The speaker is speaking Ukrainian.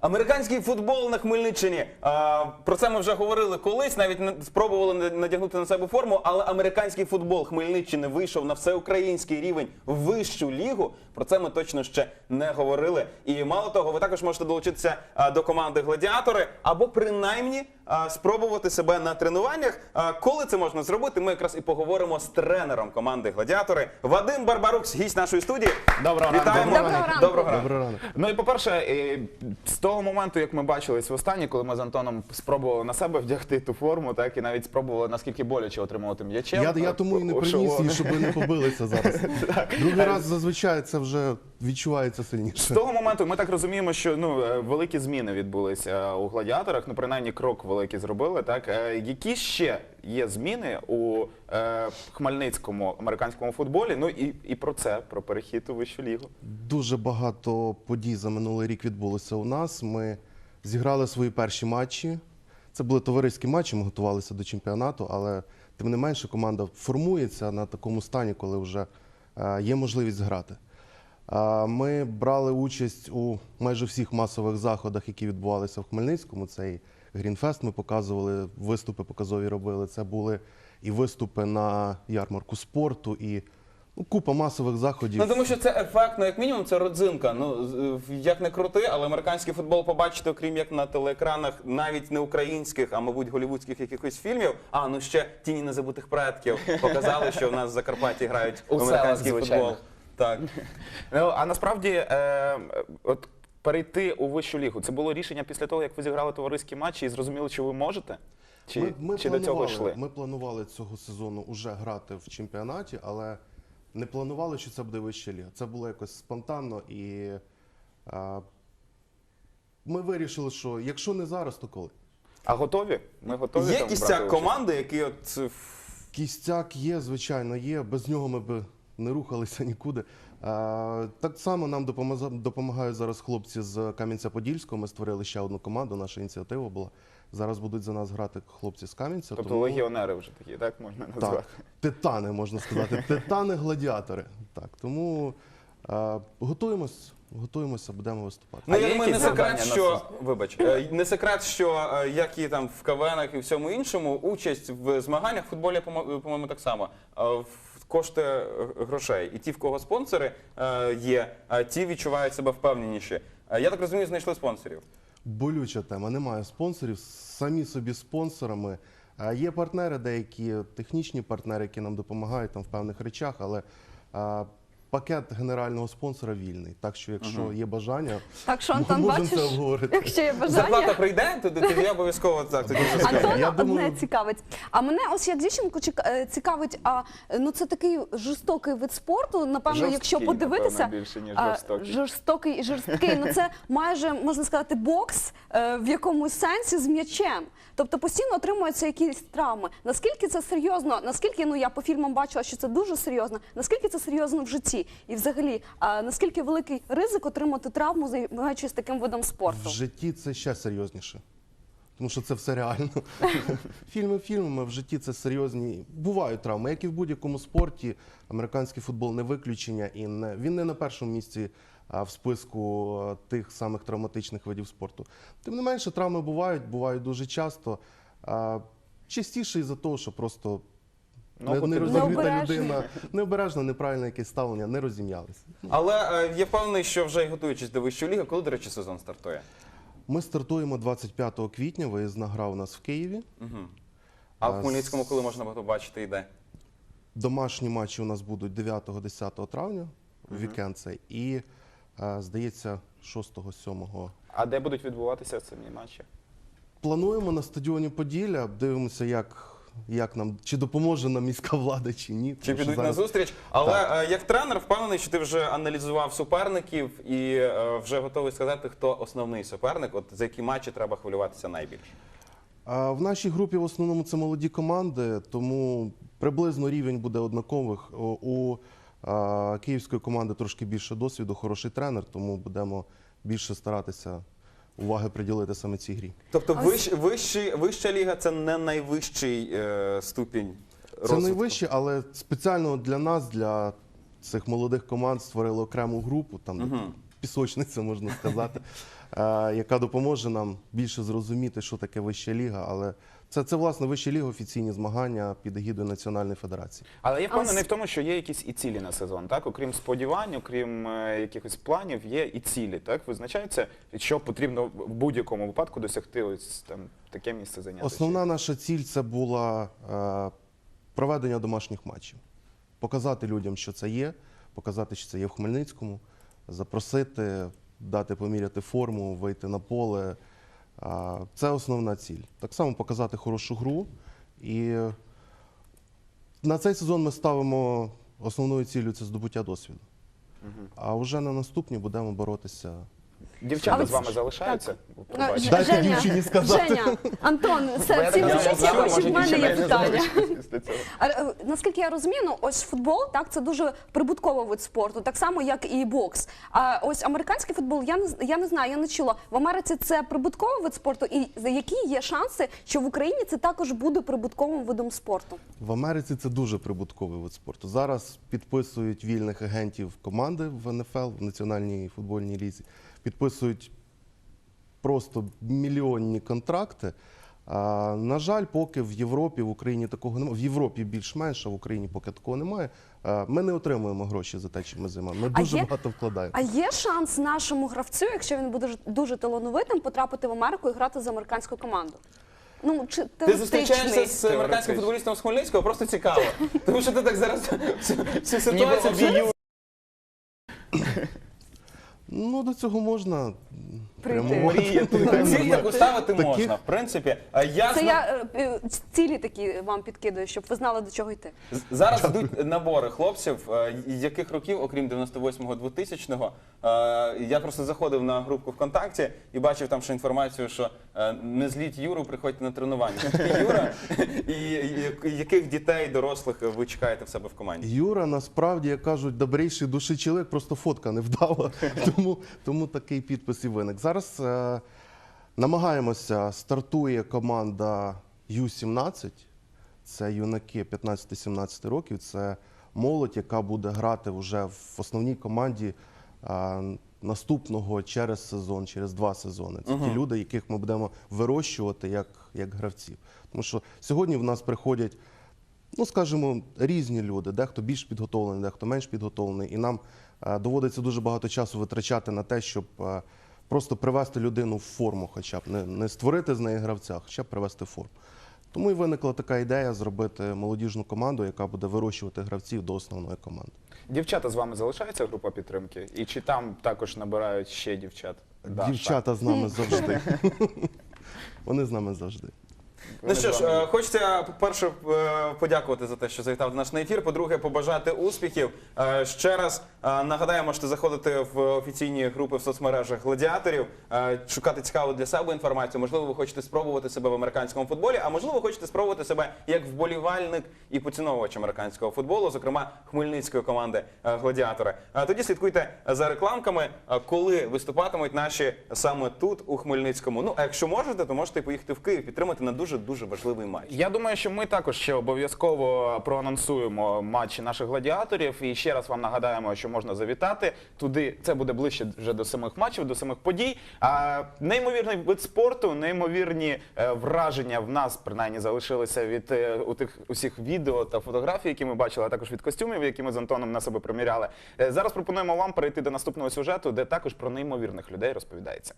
Американський футбол на Хмельниччині. А, про це ми вже говорили колись. Навіть спробували на- надягнути на себе форму. Але американський футбол Хмельниччини вийшов на всеукраїнський рівень в вищу лігу. Про це ми точно ще не говорили. І мало того, ви також можете долучитися а, до команди Гладіатори або принаймні спробувати себе на тренуваннях. Коли це можна зробити? Ми якраз і поговоримо з тренером команди Гладіатори Вадим Барбарукс, гість нашої студії. Доброго ранку. Вітаємо. Доброго ранку. Доброго ранку. Доброго ранку. Ну і по-перше, е, з того моменту, як ми бачились востаннє, коли ми з Антоном спробували на себе вдягти ту форму, так і навіть спробували наскільки боляче отримувати м'ячем. Я, я тому і не приніс її, щоб ви не побилися зараз. Другий раз зазвичай це вже відчувається сильніше. З того моменту ми так розуміємо, що ну е, великі зміни відбулися у гладіаторах. Ну принаймні крок великий зробили. Так Е, які ще є зміни у е, хмельницькому американському футболі? Ну і, і про це, про перехід у вищу лігу. Дуже багато подій за минулий рік відбулося у нас. Ми зіграли свої перші матчі. Це були товариські матчі, ми готувалися до чемпіонату, але тим не менше команда формується на такому стані, коли вже е, є можливість грати. Ми брали участь у майже всіх масових заходах, які відбувалися в Хмельницькому. Це і Грінфест ми показували, виступи показові робили. Це були і виступи на ярмарку спорту, і ну, купа масових заходів. Ну тому що це ефектно, як мінімум, це родзинка. Ну як не крути, але американський футбол побачити, окрім як на телеекранах, навіть не українських, а мабуть голівудських якихось фільмів. А ну ще тіні незабутих предків показали, що в нас в Закарпатті грають в американський футбол. Так. Ну а насправді, е, от перейти у вищу лігу, це було рішення після того, як ви зіграли товариські матчі і зрозуміли, що ви можете? Чи, Ми, ми, чи до цього планували, йшли? ми планували цього сезону вже грати в чемпіонаті, але не планували, що це буде вища ліга. Це було якось спонтанно і а, ми вирішили, що якщо не зараз, то коли. А готові? Ми готові Є там кістяк брати участь? команди, який от е, Кістяк є, звичайно, є. Без нього ми б не рухалися нікуди. Так само нам допомагають зараз хлопці з Кам'янця-Подільського. Ми створили ще одну команду, наша ініціатива була. Зараз будуть за нас грати хлопці з Кам'янця. Тобто тому- легіонери вже такі, так можна назвати? Так, титани, можна сказати. Титани-гладіатори. Так, тому е, готуємось, готуємося, будемо виступати. Ну, я думаю, не секрет, що вибач, е, не секрет, що е, як і там в КВНах і всьому іншому, участь в змаганнях в футболі, помо- по-моєму, так само е, в- коштує е, грошей. І ті, в кого спонсори е, є, е, ті відчувають себе впевненіші. Я так розумію, знайшли спонсорів. Болюча тема. Немає спонсорів, самі собі спонсорами. Є партнери, деякі технічні партнери, які нам допомагають там в певних речах, але пакет генерального спонсора вільний. Так що, якщо є бажання, Так що, Антон, можемо бачиш, це обговорити. якщо є Зарплата бажання. прийде, тоді тоді я обов'язково так тоді все скажу. Антона Я думаю- одне цікавить. А мене ось як дівчинку чек- е, цікавить, а ну це такий жорстокий вид спорту. Напевно, Жорсткий, якщо подивитися, напевно, більше, ніж а, жорстокий. жорстокий і жорсткий. Ну це майже можна сказати бокс е, в якомусь сенсі з м'ячем. Тобто постійно отримуються якісь травми. Наскільки це серйозно? Наскільки ну я по фільмам бачила, що це дуже серйозно? Наскільки це серйозно в житті? І взагалі, наскільки великий ризик отримати травму, займаючись таким видом спорту? В житті це ще серйозніше. Тому що це все реально. Фільми фільмами, в житті це серйозні. Бувають травми, як і в будь-якому спорті. Американський футбол не виключення, і не, він не на першому місці в списку тих самих травматичних видів спорту. Тим не менше, травми бувають, бувають дуже часто. Частіше із-за того, що просто не, не ти розігріта Необережно. людина, необережно, неправильне якесь ставлення, не розім'ялися. Але е, я впевнений, що вже й готуючись до вищої ліги, коли, до речі, сезон стартує. Ми стартуємо 25 квітня. Виїзна гра у нас в Києві. А в Хмельницькому, коли можна буде побачити, йде? Домашні матчі у нас будуть 9-10 травня, вікенд цей, і, е, здається, 6-7. А де будуть відбуватися самі матчі? Плануємо на стадіоні Поділля, дивимося, як, як нам, чи допоможе нам міська влада, чи ні. Чи Тому що підуть на зараз- зустріч? Але е, як тренер впевнений, що ти вже аналізував суперників і е, вже готовий сказати, хто основний суперник, от за які матчі треба хвилюватися найбільше. А В нашій групі в основному це молоді команди, тому приблизно рівень буде однакових. О, У а, київської команди трошки більше досвіду, хороший тренер, тому будемо більше старатися уваги приділити саме цій грі. Тобто вищ, вищий, вища ліга це не найвищий е, ступінь Це розвитку. найвище, але спеціально для нас, для цих молодих команд, створили окрему групу, там пісочниця, можна сказати. е, яка допоможе нам більше зрозуміти, що таке вища ліга. Але це, це власне вища ліга, офіційні змагання під егідою Національної федерації. Але я впевнений в тому, що є якісь і цілі на сезон, так? Окрім сподівань, окрім е, якихось планів, є і цілі, так? Визначаються, що потрібно в будь-якому випадку досягти ось там таке місце зайняти. Основна наша ціль це була е, проведення домашніх матчів. Показати людям, що це є, показати, що це є в Хмельницькому, запросити, дати поміряти форму, вийти на поле. Це основна ціль. Так само показати хорошу гру. І на цей сезон ми ставимо основною ціллю це здобуття досвіду. А вже на наступні будемо боротися. Дівчата Але з вами залишаються? Е, Ж- Дайте дівчині сказати. Женя, Антон, це я ці так місяці знаю, хоч може, в мене є питання. А, е, Наскільки я розумію, ну ось футбол, так це дуже прибутковий вид спорту, так само як і бокс. А ось американський футбол, я не з- я не знаю, я не чула. В Америці це прибутковий вид спорту, і за які є шанси, що в Україні це також буде прибутковим видом спорту? В Америці це дуже прибутковий вид спорту. Зараз підписують вільних агентів команди в НФЛ, в Національній футбольній лізі. Підписують просто мільйонні контракти. А, на жаль, поки в Європі, в Україні такого немає. В Європі більш-менш, а в Україні поки такого немає. А, ми не отримуємо гроші за те, чим ми займаємо. Ми А дуже є- багато вкладаємо. А є шанс нашому гравцю, якщо він буде ж- дуже талановитим, потрапити в Америку і грати за американську команду? Ну чи Ти зустрічаєшся з американським футболістом з Хмельницького, просто цікаво. Тому що ти так зараз всю, всю ситуацію об'єднуєш. Ну, до цього можна. Прямувати. Ціль ставити можна, в принципі. А Ясно, Це я е, е, цілі такі вам підкидаю, щоб ви знали до чого йти. З- Зараз йдуть набори хлопців, е, яких років, окрім 98-го, 2000-го. Е, Я просто заходив на групку ВКонтакті і бачив там ще інформацію, що е, не зліть Юру, приходьте на тренування. Хто такий Юра, і, і- і яких дітей, дорослих ви чекаєте в себе в команді? Юра насправді, як кажуть, добрейший душі чоловік, просто фотка не вдала. тому, тому такий підпис і виник. Зараз е, намагаємося, стартує команда Ю-17. Це юнаки 15-17 років. Це молодь, яка буде грати вже в основній команді е, наступного через сезон, через два сезони. Це ті люди, яких ми будемо вирощувати як, як гравців. Тому що сьогодні в нас приходять ну скажімо, різні люди, дехто більш підготовлений, дехто менш підготовлений, і нам е, доводиться дуже багато часу витрачати на те, щоб е, просто привести людину в форму, хоча б не, не створити з неї гравця, хоча б привести в форму. Тому і виникла така ідея зробити молодіжну команду, яка буде вирощувати гравців до основної команди. Дівчата з вами залишається група підтримки? І чи там також набирають ще дівчат? Да, Дівчата з нами завжди. Вони з нами завжди. Ну що ж, е, хочеться, по-перше, е, подякувати за те, що завітав до нас на ефір. По-друге, побажати успіхів. Е, Ще раз е, нагадаю, можете заходити в офіційні групи в соцмережах гладіаторів, е, шукати цікаву для себе інформацію. Можливо, ви хочете спробувати себе в американському футболі, а можливо, ви хочете спробувати себе як вболівальник і поціновувач американського футболу, зокрема хмельницької команди е, гладіатори. Е, Тоді слідкуйте за рекламками, е, коли виступатимуть наші саме тут, у Хмельницькому. Ну а якщо можете, то можете поїхати в Київ, підтримати на дуже дуже важливий матч. Я думаю, що ми також ще обов'язково проанонсуємо матчі наших гладіаторів. І ще раз вам нагадаємо, що можна завітати туди. Це буде ближче вже до самих матчів, до самих подій. А неймовірний вид спорту, неймовірні е, враження в нас принаймні залишилися від е, у тих усіх відео та фотографій, які ми бачили, а також від костюмів, які ми з Антоном на себе приміряли. Е, Зараз пропонуємо вам перейти до наступного сюжету, де також про неймовірних людей розповідається.